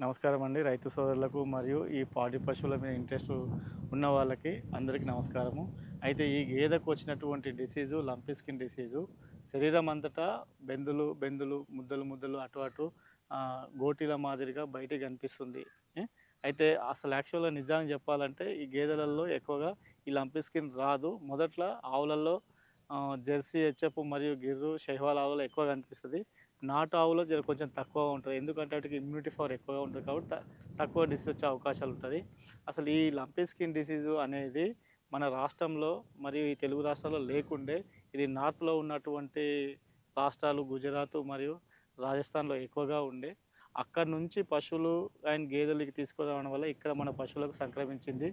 నమస్కారం అండి రైతు సోదరులకు మరియు ఈ పాడి పశువుల మీద ఇంట్రెస్ట్ ఉన్న వాళ్ళకి అందరికీ నమస్కారము. అయితే ఈ గేదెకు వచ్చినటువంటి డిసీజు లంపి స్కిన్ డిసీజు శరీరం అంతటా బెందులు బెందులు ముద్దలు ముద్దలు అటు అటు గోటీల మాదిరిగా బయటికి కనిపిస్తుంది. అయితే అసలు యాక్చువల్గా నిజాన్ని చెప్పాలంటే ఈ గేదెలలో ఎక్కువగా ఈ లంపి స్కిన్ రాదు. మొదట్లో ఆవులలో జెర్సీ హెచ్ఎఫ్ మరియు గిర్రు షెహ్వాల్ ఆవులు ఎక్కువ కనిపిస్తుంది. నాటు ఆవులో జర కొంచెం తక్కువ ఉంటుంది. ఎందుకంటే వాటికి ఇమ్యూనిటీ పవర్ ఎక్కువగా ఉంటుంది కాబట్టి తక్కువ డిసీజ్ వచ్చే అవకాశాలు ఉంటుంది. అసలు ఈ లంపీ స్కిన్ డిసీజ్ అనేది మన రాష్ట్రంలో మరియు ఈ తెలుగు రాష్ట్రాల్లో లేకుండే ఇది నార్త్లో ఉన్నటువంటి రాష్ట్రాలు గుజరాత్ మరియు రాజస్థాన్లో ఎక్కువగా ఉండే. అక్కడ నుంచి పశువులు అండ్ గేదెలకి తీసుకురావడం వల్ల ఇక్కడ మన పశువులకు సంక్రమించింది.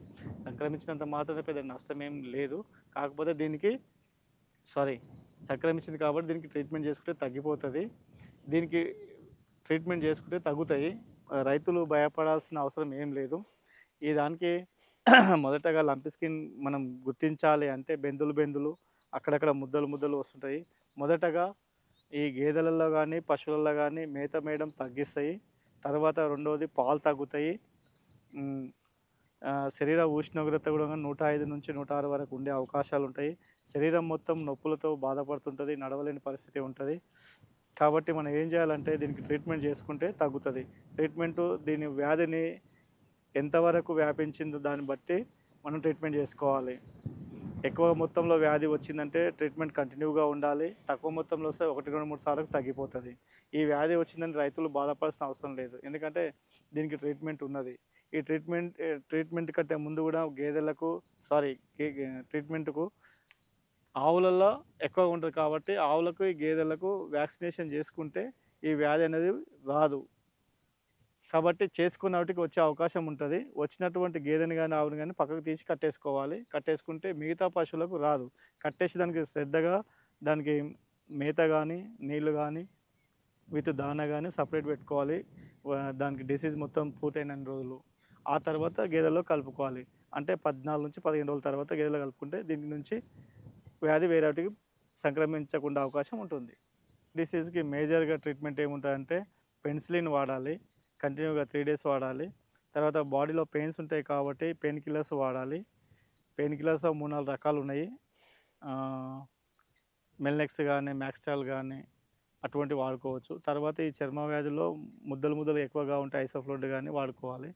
సంక్రమించినంత మాత్రమే పెద్ద నష్టం ఏం లేదు. కాకపోతే దీనికి సారీ సంక్రమించింది కాబట్టి దీనికి ట్రీట్మెంట్ చేసుకుంటే తగ్గిపోతుంది. దీనికి ట్రీట్మెంట్ చేసుకుంటే తగ్గుతాయి. రైతులు భయపడాల్సిన అవసరం ఏం లేదు. ఈ దానికి మొదటగా లంపి స్కిన్ మనం గుర్తించాలి అంటే బెందులు బెందులు అక్కడక్కడ ముద్దలు ముద్దలు వస్తుంటాయి. మొదటగా ఈ గేదెలలో కానీ పశువులలో కానీ మేత మేయడం తగ్గిస్తాయి. తర్వాత రెండవది పాలు తగ్గుతాయి. శరీర ఉష్ణోగ్రత కూడా నూట ఐదు నుంచి నూట ఆరు వరకు ఉండే అవకాశాలు ఉంటాయి. శరీరం మొత్తం నొప్పులతో బాధపడుతుంటుంది నడవలేని పరిస్థితి ఉంటుంది. కాబట్టి మనం ఏం చేయాలంటే దీనికి ట్రీట్మెంట్ చేసుకుంటే తగ్గుతుంది. ట్రీట్మెంటు దీని వ్యాధిని ఎంతవరకు వ్యాపించిందో దాన్ని బట్టి మనం ట్రీట్మెంట్ చేసుకోవాలి. ఎక్కువ మొత్తంలో వ్యాధి వచ్చిందంటే ట్రీట్మెంట్ కంటిన్యూగా ఉండాలి. తక్కువ మొత్తంలో వస్తే ఒకటి రెండు మూడు సార్లకు తగ్గిపోతుంది. ఈ వ్యాధి వచ్చిందని రైతులు బాధపడాల్సిన అవసరం లేదు. ఎందుకంటే దీనికి ట్రీట్మెంట్ ఉన్నది. ఈ ట్రీట్మెంట్ ట్రీట్మెంట్ కంటే ముందు కూడా గేదెలకు సారీ ట్రీట్మెంట్కు ఆవులలో ఎక్కువ ఉంటుంది కాబట్టి ఆవులకు ఈ గేదెలకు వ్యాక్సినేషన్ చేసుకుంటే ఈ వ్యాధి అనేది రాదు. కాబట్టి చేసుకున్న వాటికి వచ్చే అవకాశం ఉంటుంది. వచ్చినటువంటి గేదెని కానీ ఆవుని కానీ పక్కకు తీసి కట్టేసుకోవాలి. కట్టేసుకుంటే మిగతా పశువులకు రాదు. కట్టేసి దానికి శ్రద్ధగా దానికి మేత కానీ నీళ్ళు కానీ విత్ దాన కానీ సపరేట్ పెట్టుకోవాలి. దానికి డిసీజ్ మొత్తం పూర్తయిన రోజులు. ఆ తర్వాత గేదెలో కలుపుకోవాలి. అంటే పద్నాలుగు నుంచి పదిహేను రోజుల తర్వాత గేదెలో కలుపుకుంటే దీని నుంచి వ్యాధి వేరేటికి సంక్రమించకుండా అవకాశం ఉంటుంది. డిసీజ్కి మేజర్గా ట్రీట్మెంట్ ఏముంటుందంటే పెన్సిలిన్ వాడాలి కంటిన్యూగా త్రీ డేస్ వాడాలి తర్వాత బాడీలో పెయిన్స్ ఉంటాయి కాబట్టి పెయిన్ కిల్లర్స్ వాడాలి పెయిన్ కిల్లర్స్ మూడు నాలుగు రకాలు ఉన్నాయి మెల్నెక్స్ కానీ మ్యాక్స్టాల్ కానీ అటువంటి వాడుకోవచ్చు. తర్వాత ఈ చర్మ వ్యాధుల్లో ముద్దలు ముద్దలు ఎక్కువగా ఉంటాయి ఐసోఫ్లోడ్ కానీ వాడుకోవాలి.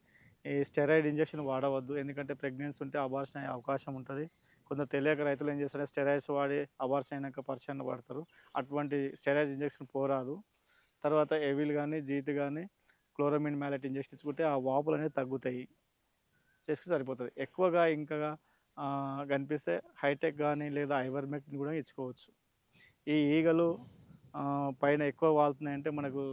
ఈ స్టెరాయిడ్ ఇంజెక్షన్ వాడవద్దు ఎందుకంటే ప్రెగ్నెన్సీ ఉంటే అబార్షన్ అయ్యే అవకాశం ఉంటుంది. కొందరు తెలియక రైతులు ఏం చేస్తారు? స్టెరాయిడ్స్ వాడి అవార్స్ అయినాక పరిచయం పడతారు. అటువంటి స్టెరాయిడ్స్ ఇంజెక్షన్ పోరాదు. తర్వాత ఎవిల్ కానీ జీత్ కానీ క్లోరమిన్ మ్యాలెట్ ఇంజెక్షన్ ఇచ్చుకుంటే ఆ వాపులు అనేది తగ్గుతాయి. చేసుకుంటే సరిపోతుంది. ఎక్కువగా ఇంకా కనిపిస్తే హైటెక్ కానీ లేదా ఐవర్మెక్ని కూడా ఇచ్చుకోవచ్చు. ఈ ఈగలు పైన ఎక్కువ వాళ్తున్నాయంటే మనకు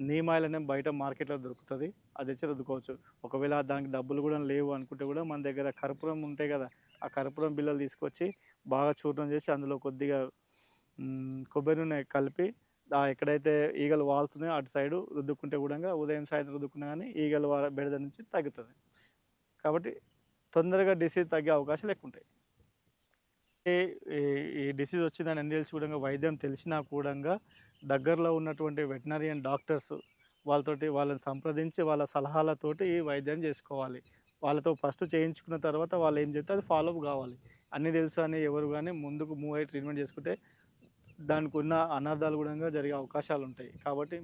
నీమ్ ఆయిల్ అనేది బయట మార్కెట్లో దొరుకుతుంది. అది తెచ్చి రుద్దుకోవచ్చు ఒకవేళ దానికి డబ్బులు కూడా లేవు అనుకుంటే కూడా మన దగ్గర కర్పూరం ఉంటాయి కదా ఆ కర్పూరం బిళ్ళలు తీసుకొచ్చి బాగా చూర్ణం చేసి అందులో కొద్దిగా కొబ్బరి నూనె కలిపి ఆ ఎక్కడైతే ఈగలు వాలుతున్నాయో అటు సైడు రుద్దుకుంటే కూడా ఉదయం సాయంత్రం రుద్దుకున్నా కానీ ఈగలు వా బెడద నుంచి తగ్గుతుంది. కాబట్టి తొందరగా డిసీజ్ తగ్గే అవకాశాలు ఎక్కువ ఉంటాయి. ఈ- ఈ- డిసీజ్ వచ్చిందని అన్ని తెలిసి కూడా వైద్యం తెలిసినా కూడా దగ్గరలో ఉన్నటువంటి వెటనరియన్ డాక్టర్స్ వాళ్ళతోటి వాళ్ళని సంప్రదించి వాళ్ళ సలహాలతోటి వైద్యం చేసుకోవాలి. వాళ్ళతో ఫస్ట్ చేయించుకున్న తర్వాత వాళ్ళు ఏం చెప్తే అది ఫాలోఅప్ కావాలి. అన్నీ తెలుసు అని ఎవరు కానీ ముందుకు మూవ్ అయ్యి ట్రీట్మెంట్ చేసుకుంటే దానికి ఉన్న అనర్థాలు కూడా జరిగే అవకాశాలు ఉంటాయి. కాబట్టి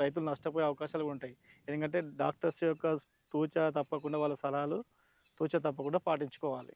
రైతులు నష్టపోయే అవకాశాలు కూడా ఉంటాయి. ఎందుకంటే డాక్టర్స్ యొక్క తూచ తప్పకుండా వాళ్ళ సలహాలు తూచ తప్పకుండా పాటించుకోవాలి.